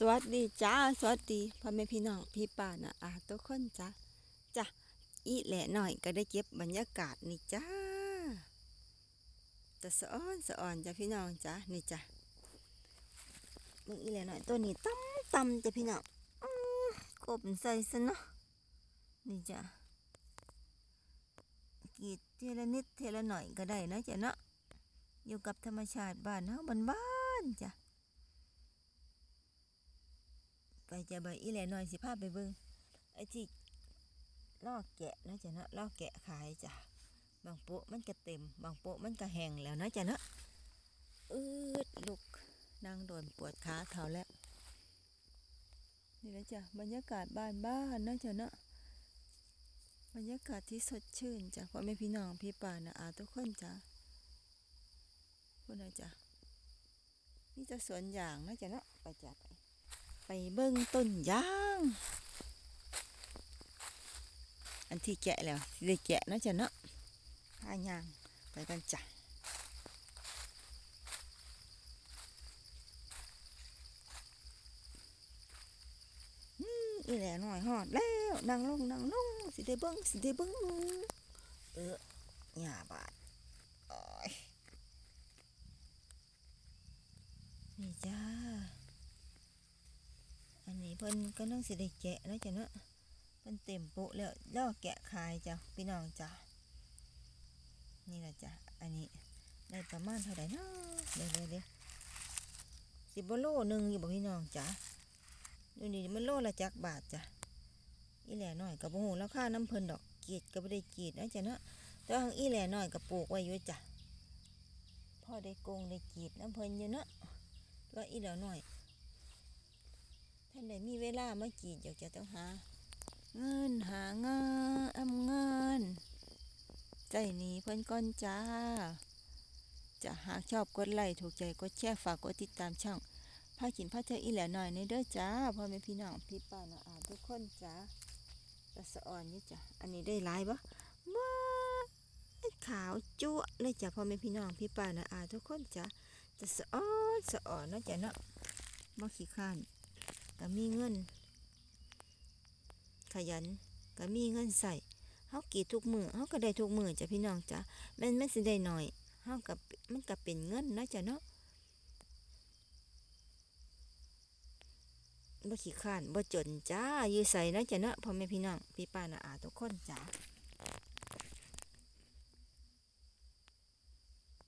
สวัสดีจ้า สวัสดีพ่อแม่พี่น้องพี่ป้านะอาทุกคนจ้าจ้ะอีแหละหน่อยก็ได้เก็บบรรยากาศนี่จ้าจะสะอ้อนสะอ่อนจ้ะพี่น้องจ้านี่จ้ะมึงอีแหละหน่อยตัวนี้ตั้มตั้มจ้ะพี่น้องกบใส่ซะเนาะนี่จ้ะกรีดเทละนิดเทละหน่อยก็ได้นะจ้ะเนาะอยู่กับธรรมชาติบ้านเฮาบ้านๆจ้ะ ไปจะใบอีแหล่น้อยสิพาไปเบิ่งไอ้ที่ลอกแกะนะจ๊ะเนาะลอกแกะขายจ้ะบางโปะมันก็เต็ม บางโปะมันก็แห้งแล้วนะจ๊ะเนาะอืดลุกนั่งโดนปวดขาเท่าแล้วนี่แหละจ้ะบรรยากาศบ้านบ้านนะจ๊ะเนาะบรรยากาศที่สดชื่นจ้ะพ่อแม่พี่น้องพี่ป่านะอาทุกคนจ้ะคนนะจ้ะนี่จะสวนยางนะจ๊ะเนาะไปจ้ะไป ไปเบิ้งต้นยาง อันที่แกะแล้วได้แกะนะจ้ะเนาะพายางไปกันจ้ะอืมอีแหล่หน่อยหอดแล้วนั่งลงนั่งลงสิได้เบิ้งสิได้เบิ้งเออหญ้าบาดนี่จ้า เพิ่นก็ต้องสิได้แกะแล้วจ้ะเนาะเพิ่นเต็มโปะแล้วแล้วแกะขายจ้ะพี่น้องจ้ะนี่แหละจ้ะอันนี้ได้ประมาณเท่าไหร่เนาะเดี๋ยวเดี๋ยวเดี๋ยวสิบโลหนึ่งอยู่บ่พี่น้องจ้ะดูนี่มันโลละจักบาทจ้ะอีแหล่หน้อยกับบ่ฮู้ราคาน้ำเพิ่นดอกกรีดก็บ่ได้กรีดนะจ้ะเนาะแต่ว่าอีแหล่หน้อยก็ปลูกไว้อยู่จ้ะพ่อได้โกงได้กรีดน้ำเพิ่นอยู่เนาะว่าอีแหล่หน้อย นใดมีเวลามากรีดอยากจะต้องหา เงินหางินอำเงินใจหนี้เพื่อนก้อนจ้า จะหากชอบกดไลค์ถูกใจกดแชร์ฝากกดติดตามช่องพากินพาเที่ยวอีแหล่หน่อยในเด้อจ้าพ่อแม่พี่น้องพี่ป้าน้าอาทุกคนจ้าตะสะอ่อนนี่จ้ะอันนี้ได้ลายปะว้าขาวจั่วเลยจ้ะพ่อแม่พี่น้องพี่ป้าน้าอาทุกคนจ้าตะสะอ่อนสะอ่อนนะจ้ะเนาะบ่ขี้ข้าน ก็มีเงิน ขยันก็มีเงินใส่เฮากรีดทุกมือเฮาก็ได้ทุกมือจ้ะพี่น้องจ้ะแม่นมันสิได้หน่อยเฮากับมันก็เป็นเงินนะจ้ะเนาะบ่ขี้ข้านบ่จนจ้าอยู่ใส่นะจ้ะเนาะพ่อแม่พี่น้องพี่ป้าน้าอาทุกคนจ้า